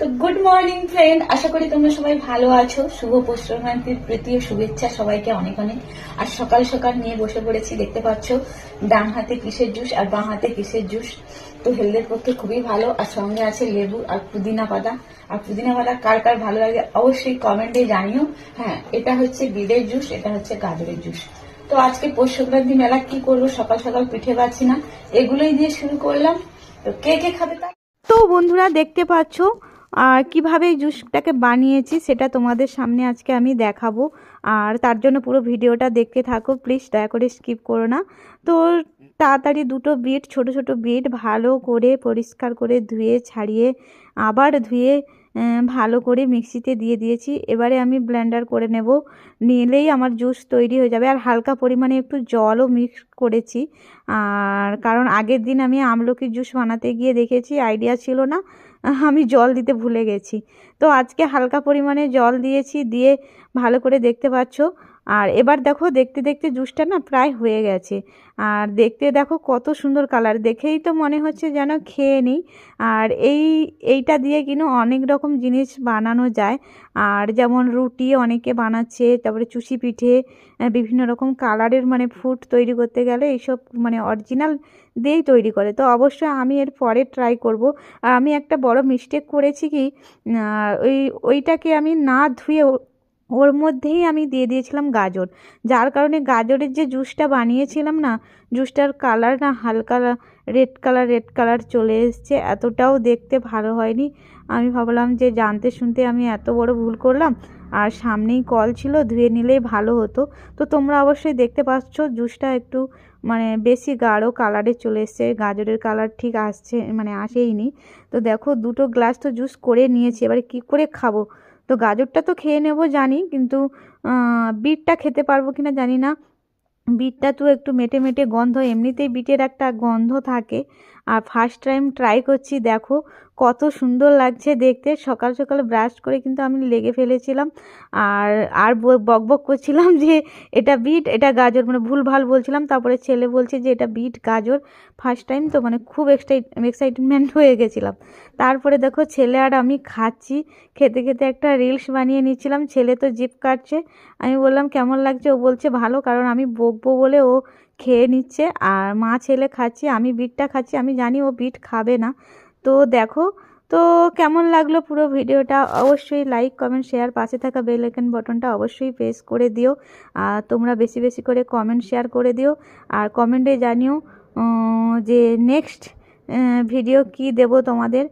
তো good morning friend আশা করি তোমরা সবাই ভালো আছো। শুভ পৌষ সংক্রান্তির প্রীতি ও শুভেচ্ছা সবাইকে অনেক অনেক। আর সকাল সকাল নিয়ে বসে পড়েছি, দেখতে পাচ্ছ, ডান হাতে কিসের জুস আর বাঁ হাতে কিসের জুস। তো হেলথের পক্ষে খুবই ভালো। আর সঙ্গে আছে লেবু আর পুদিনা পাতা। আর পুদিনা পাতা কার কার ভালো লাগে অবশ্যই কমেন্টে জানিও। হ্যাঁ এটা হচ্ছে বিটের জুস, এটা হচ্ছে গাজরের জুস। তো আজকে পৌষ সংক্রান্তি মেলা কি করব সকাল সকাল পিঠে পাচ্ছি না। এগুলোই দিয়ে শুরু করলাম। তো কে কে খাবে তো বন্ধুরা দেখতে পাচ্ছ আর কীভাবে এই জুসটাকে বানিয়েছি সেটা তোমাদের সামনে আজকে আমি দেখাবো। আর তার জন্য পুরো ভিডিওটা দেখতে থাকো, প্লিজ দয়া করে স্কিপ করো না। তো তাড়াতাড়ি দুটো বিট ছোট ছোট বিট ভালো করে পরিষ্কার করে ধুয়ে, ছাড়িয়ে আবার ধুয়ে ভালো করে মিক্সিতে দিয়ে দিয়েছি। এবারে আমি ব্লেন্ডার করে নেব। নিলেই আমার জুস তৈরি হয়ে যাবে। আর হালকা পরিমাণে একটু জলও মিক্স করেছি। আর কারণ আগের দিন আমি আমলকির জুস বানাতে গিয়ে দেখেছি, আইডিয়া ছিল না। আমি জল দিতে ভুলে গেছি। তো আজকে হালকা পরিমাণে জল দিয়েছি, দিয়ে ভালো করে দেখতে পাচ্ছ। আর এবার দেখো, দেখতে দেখতে জুসটা না প্রায় হয়ে গেছে। আর দেখতে দেখো কত সুন্দর কালার। দেখেই তো মনে হচ্ছে যেন খেয়ে নিই। আর এই, এইটা দিয়ে কিন্তু অনেক রকম জিনিস বানানো যায়। আর যেমন রুটি অনেকে বানাচ্ছে, তারপরে চুষি পিঠে বিভিন্ন রকম কালারের মানে ফুড তৈরি করতে গেলে এইসব মানে অরিজিনাল দিয়েই তৈরি করে। তো অবশ্যই আমি এর পরে ট্রাই করব। আর আমি একটা মিস্টেক করেছি কি ওই ওইটাকে আমি না ধুয়ে ওর মধ্যেই আমি দিয়ে দিয়েছিলাম গাজর। যার কারণে গাজরের যে জুসটা বানিয়েছিলাম না, জুসটার কালার না হালকা রেড কালার রেড কালার চলে এসছে। এতটাও দেখতে ভালো হয়নি। আমি ভাবলাম যে জানতে শুনতে আমি এত বড় ভুল করলাম, আর সামনেই কল ছিল, ধুয়ে নিলেই ভালো হতো। তো তোমরা অবশ্যই দেখতে পাচ্ছ জুসটা একটু মানে বেশি গাঢ় কালারে চলে এসছে। গাজরের কালার ঠিক আসছে মানে আসেইনি। তো দেখো, দুটো গ্লাস তো জুস করে নিয়েছি। এবারে কি করে খাব? তো গাজরটা তো খেয়ে নেব জানি, কিন্তু বিটটা খেতে পারব কি না জানি না। বিটটা তো একটু মেটে মেটে গন্ধ, এমনিতেই বিটের একটা গন্ধ থাকে। আর ফার্স্ট টাইম ট্রাই করছি, দেখো কত সুন্দর লাগছে দেখতে। সকাল সকাল ব্রাশ করে কিন্তু আমি লেগে ফেলেছিলাম। আর আর ব- বক বক করছিলাম যে এটা বিট এটা গাজর মানে ভুল ভালো বলছিলাম। তারপরে ছেলে বলছে যে এটা বিট গাজর। ফার্স্ট টাইম তো মানে খুব এক্সাইট এক্সাইটমেন্ট হয়ে গেছিলাম। তারপরে দেখো ছেলে আর আমি খাচ্ছি। খেতে খেতে একটা রিলস বানিয়ে নিচ্ছিলাম। ছেলে তো জিপ কাটছে। আমি বললাম, কেমন লাগছে? ও বলছে, ভালো। কারণ আমি বকবো বলে ও খেয়ে নিচ্ছে আর মা ছেলে খাচ্ছে, আমি বিটটা খাচ্ছি, আমি জানি ও বিট খাবে না। তো দেখো, তো কেমন লাগল পুরো ভিডিওটা? অবশ্যই লাইক কমেন্ট শেয়ার পাশে থাকা বেল আইকন বটনটা অবশ্যই প্রেস করে দিও। আর তোমরা বেশি বেশি করে কমেন্ট শেয়ার করে দিও। আর কমেন্টে জানিও যে নেক্সট ভিডিও কি দেব তোমাদের।